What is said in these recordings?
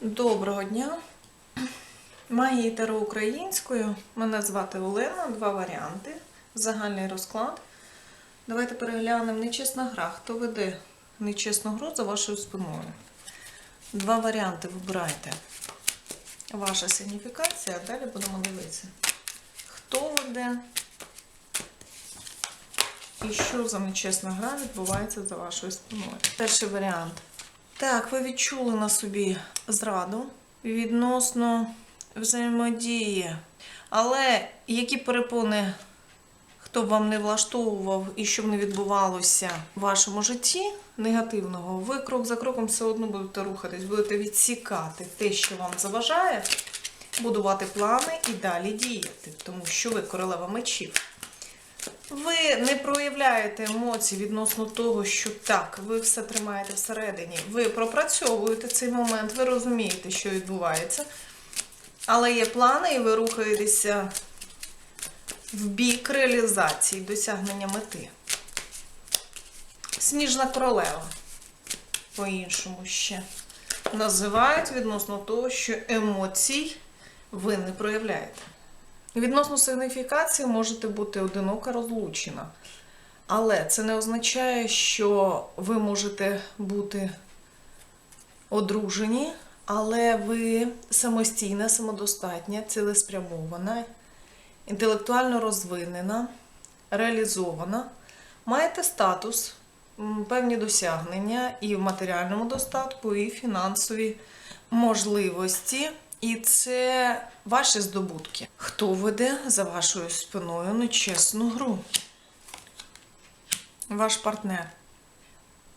Доброго дня. Магії Таро українською. Мене звати Олена. Два варіанти. Загальний розклад. Давайте переглянемо нечесна гра. Хто веде нечесну гру за вашою спиною? Два варіанти вибирайте. Ваша сигніфікація, а далі будемо дивитися. Хто веде і що за нечесна гра відбувається за вашою спиною. Перший варіант. Так, ви відчули на собі зраду відносно взаємодії. Але які перепони, хто б вам не влаштовував і що б не відбувалося в вашому житті негативного, ви крок за кроком все одно будете рухатись, будете відсікати те, що вам заважає, будувати плани і далі діяти, тому що ви королева мечів. Ви не проявляєте емоцій відносно того, що так, ви все тримаєте всередині. Ви пропрацьовуєте цей момент, ви розумієте, що відбувається. Але є плани, і ви рухаєтеся в бік реалізації, досягнення мети. Сніжна королева, по-іншому ще, називають відносно того, що емоцій ви не проявляєте. Відносно сигніфікації можете бути одинока розлучена. Але це не означає, що ви можете бути одружені, але ви самостійна, самодостатня, цілеспрямована, інтелектуально розвинена, реалізована, маєте статус, певні досягнення і в матеріальному достатку, і фінансові можливості. І це ваші здобутки. Хто веде за вашою спиною нечесну гру? Ваш партнер.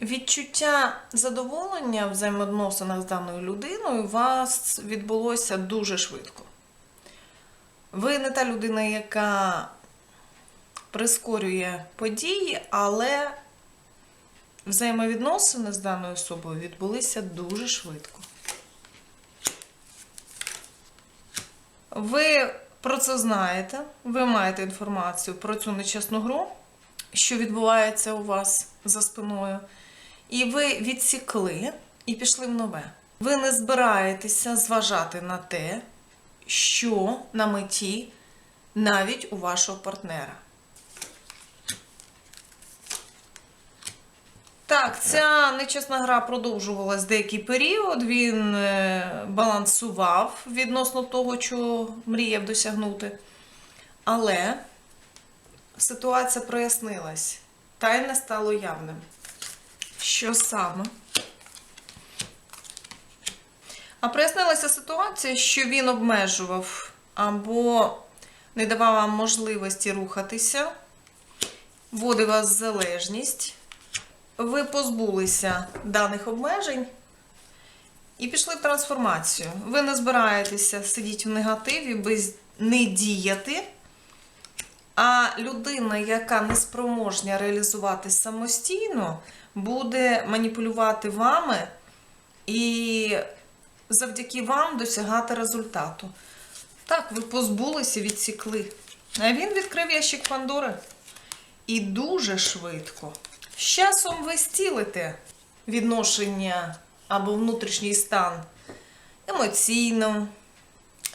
Відчуття задоволення в взаємовідносинах з даною людиною у вас відбулося дуже швидко. Ви не та людина, яка прискорює події, але взаємовідносини з даною особою відбулися дуже швидко. Ви про це знаєте, ви маєте інформацію про цю нечесну гру, що відбувається у вас за спиною, і ви відсікли і пішли в нове. Ви не збираєтеся зважати на те, що на меті навіть у вашого партнера. Так, ця нечесна гра продовжувалась деякий період. Він е, балансував відносно того, чого мріяв досягнути. Але ситуація прояснилась. Тайне стало явним. Що саме? А прояснилася ситуація, що він обмежував або не давав вам можливості рухатися, вводив вас в залежність ви позбулися даних обмежень і пішли в трансформацію. Ви не збираєтеся сидіти в негативі, без не діяти. А людина, яка не спроможня реалізувати самостійно, буде маніпулювати вами і завдяки вам досягати результату. Так, ви позбулися, відсікли. А він відкрив ящик Пандори. І дуже швидко. З часом ви стілите відношення або внутрішній стан емоційну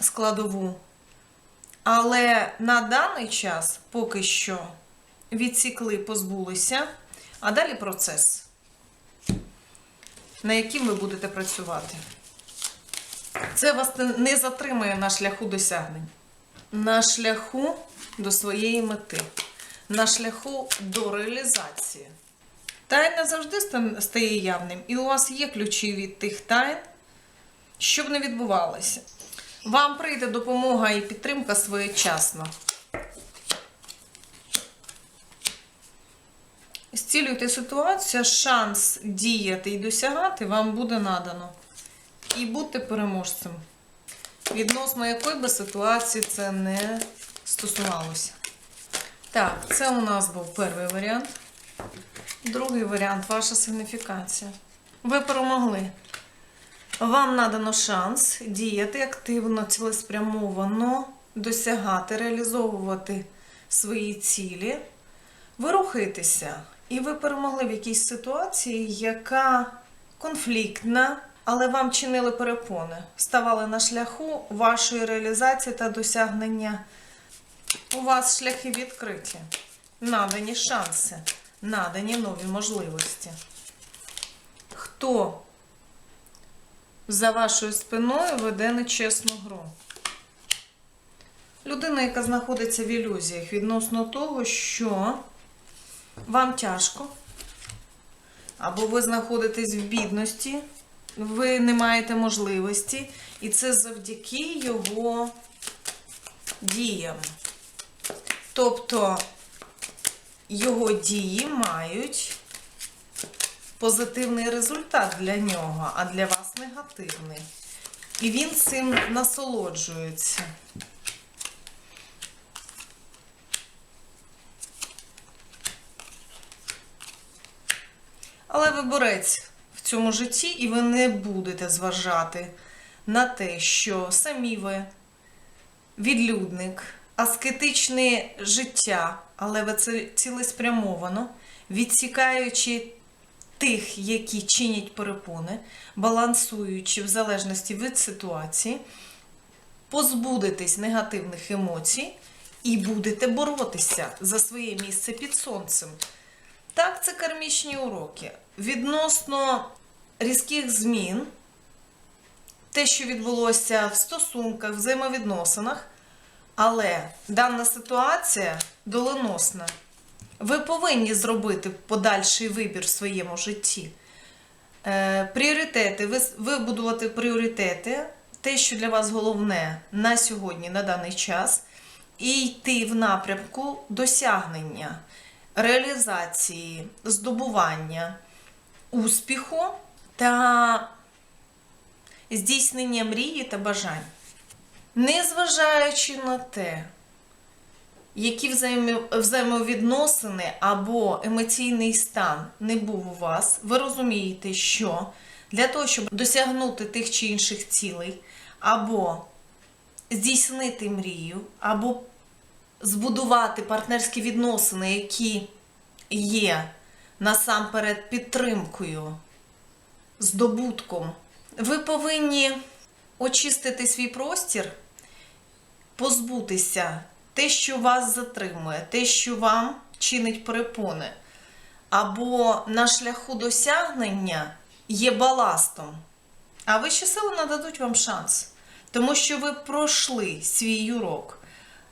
складову. Але на даний час поки що відсікли, позбулися, а далі процес, на яким ви будете працювати. Це вас не затримує на шляху досягнень, на шляху до своєї мети, на шляху до реалізації. Тайна завжди стає явним, і у вас є ключі від тих тайн, щоб не відбувалося. Вам прийде допомога і підтримка своєчасно. Зцілюйте ситуацію, шанс діяти і досягати вам буде надано. І будьте переможцем, відносно якої би ситуації це не стосувалося. Так, це у нас був перший варіант. Другий варіант ваша сигніфікація. Ви перемогли. Вам надано шанс діяти активно, цілеспрямовано, досягати, реалізовувати свої цілі. Ви рухаєтеся, і ви перемогли в якійсь ситуації, яка конфліктна, але вам чинили перепони, ставали на шляху вашої реалізації та досягнення. У вас шляхи відкриті, надані шанси, надані нові можливості. Хто за вашою спиною веде нечесну гру? Людина, яка знаходиться в ілюзіях відносно того, що вам тяжко, або ви знаходитесь в бідності, ви не маєте можливості, і це завдяки його діям. Тобто його дії мають позитивний результат для нього, а для вас негативний. І він цим насолоджується. Але ви борець в цьому житті, і ви не будете зважати на те, що самі ви відлюдник, аскетичне життя, але це цілеспрямовано, відсікаючи тих, які чинять перепони, балансуючи в залежності від ситуації, позбудетесь негативних емоцій і будете боротися за своє місце під сонцем. Так, це кармічні уроки. Відносно різких змін, те, що відбулося в стосунках, взаємовідносинах, але дана ситуація доленосна. Ви повинні зробити подальший вибір в своєму житті. Е, пріоритети, вибудувати пріоритети, те, що для вас головне на сьогодні, на даний час, і йти в напрямку досягнення, реалізації, здобування успіху та здійснення мрії та бажань. Незважаючи на те, які взаємовідносини або емоційний стан не був у вас, ви розумієте, що для того, щоб досягнути тих чи інших цілей, або здійснити мрію, або збудувати партнерські відносини, які є насамперед підтримкою, здобутком, ви повинні очистити свій простір позбутися те, що вас затримує, те, що вам чинить перепони, або на шляху досягнення є баластом, а вищі сили нададуть вам шанс, тому що ви пройшли свій урок,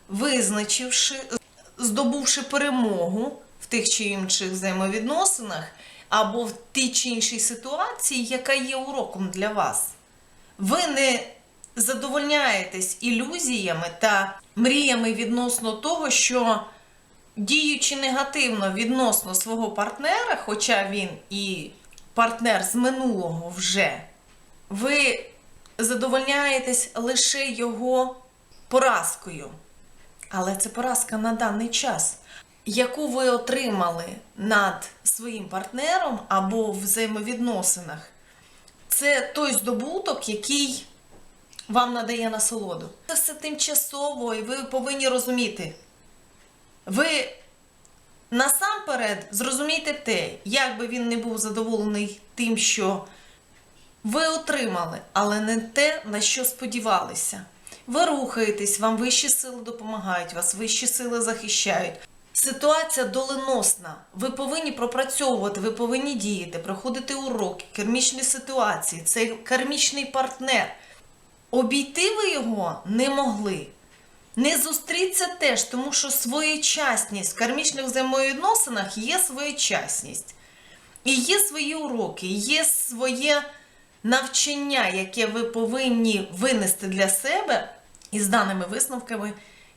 визначивши, здобувши перемогу в тих чи інших взаємовідносинах, або в тій чи іншій ситуації, яка є уроком для вас. Ви не задовольняєтесь ілюзіями та мріями відносно того, що діючи негативно відносно свого партнера, хоча він і партнер з минулого вже, ви задовольняєтесь лише його поразкою. Але це поразка на даний час, яку ви отримали над своїм партнером або в взаємовідносинах. Це той здобуток, який вам надає насолоду. Це все тимчасово, і ви повинні розуміти. Ви насамперед зрозумійте те, як би він не був задоволений тим, що ви отримали, але не те, на що сподівалися. Ви рухаєтесь, вам вищі сили допомагають, вас вищі сили захищають. Ситуація доленосна. Ви повинні пропрацьовувати, ви повинні діяти, проходити уроки, кармічні ситуації. Це кармічний партнер. Обійти ви його не могли. Не зустріться теж, тому що своєчасність в кармічних взаємовідносинах є своєчасність. І є свої уроки, є своє навчання, яке ви повинні винести для себе і з даними висновками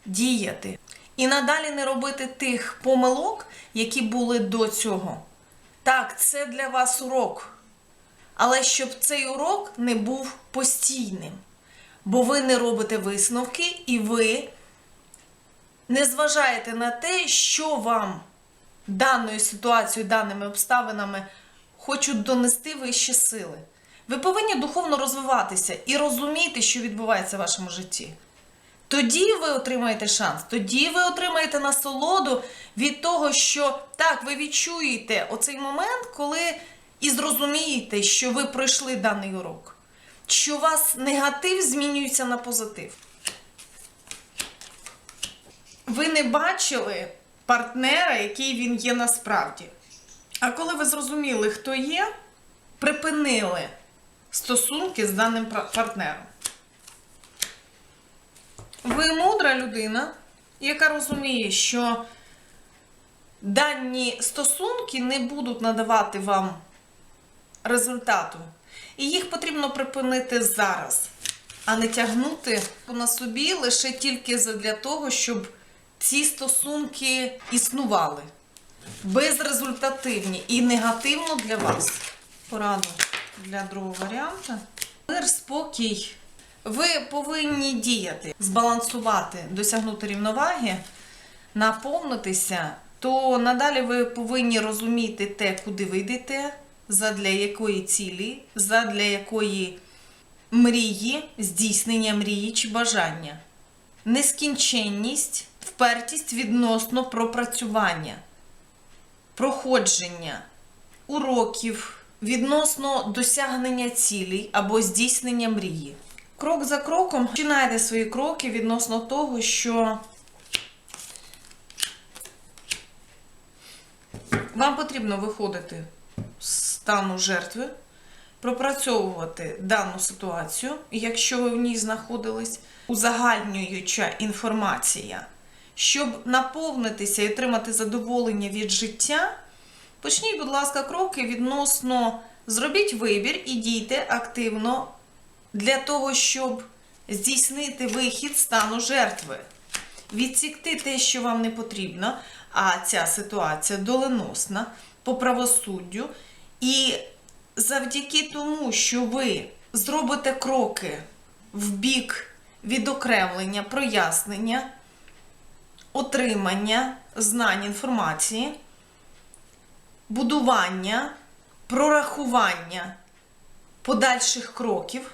діяти. І надалі не робити тих помилок, які були до цього. Так, це для вас урок. Але щоб цей урок не був постійним. Бо ви не робите висновки і ви не зважаєте на те, що вам даною ситуацією, даними обставинами хочуть донести вищі сили. Ви повинні духовно розвиватися і розуміти, що відбувається в вашому житті. Тоді ви отримаєте шанс, тоді ви отримаєте насолоду від того, що так, ви відчуєте оцей момент, коли і зрозумієте, що ви пройшли даний урок, що у вас негатив змінюється на позитив. Ви не бачили партнера, який він є насправді. А коли ви зрозуміли, хто є, припинили стосунки з даним партнером. Ви мудра людина, яка розуміє, що дані стосунки не будуть надавати вам результату. І їх потрібно припинити зараз, а не тягнути на собі лише тільки для того, щоб ці стосунки існували. Безрезультативні і негативно для вас. Пораду для другого варіанта. Мир, спокій. Ви повинні діяти, збалансувати, досягнути рівноваги, наповнитися, то надалі ви повинні розуміти те, куди ви йдете, задля якої цілі, задля якої мрії, здійснення мрії чи бажання. Нескінченність, впертість відносно пропрацювання, проходження уроків відносно досягнення цілей або здійснення мрії. Крок за кроком починайте свої кроки відносно того, що вам потрібно виходити стану жертви, пропрацьовувати дану ситуацію, якщо ви в ній знаходились, узагальнююча інформація, щоб наповнитися і отримати задоволення від життя. Почніть, будь ласка, кроки відносно зробіть вибір і дійте активно для того, щоб здійснити вихід стану жертви, відсікти те, що вам не потрібно, а ця ситуація доленосна по правосуддю. І завдяки тому, що ви зробите кроки в бік відокремлення, прояснення, отримання знань інформації, будування, прорахування подальших кроків,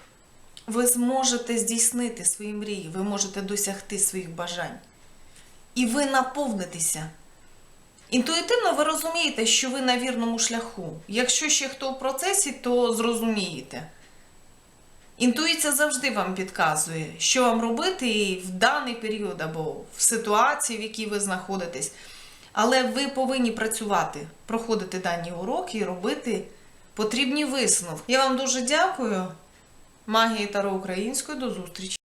ви зможете здійснити свої мрії, ви можете досягти своїх бажань. І ви наповнитеся. Інтуїтивно ви розумієте, що ви на вірному шляху. Якщо ще хто в процесі, то зрозумієте. Інтуїція завжди вам підказує, що вам робити в даний період або в ситуації, в якій ви знаходитесь. Але ви повинні працювати, проходити дані уроки і робити потрібні висновки. Я вам дуже дякую. Магії Таро Української. До зустрічі!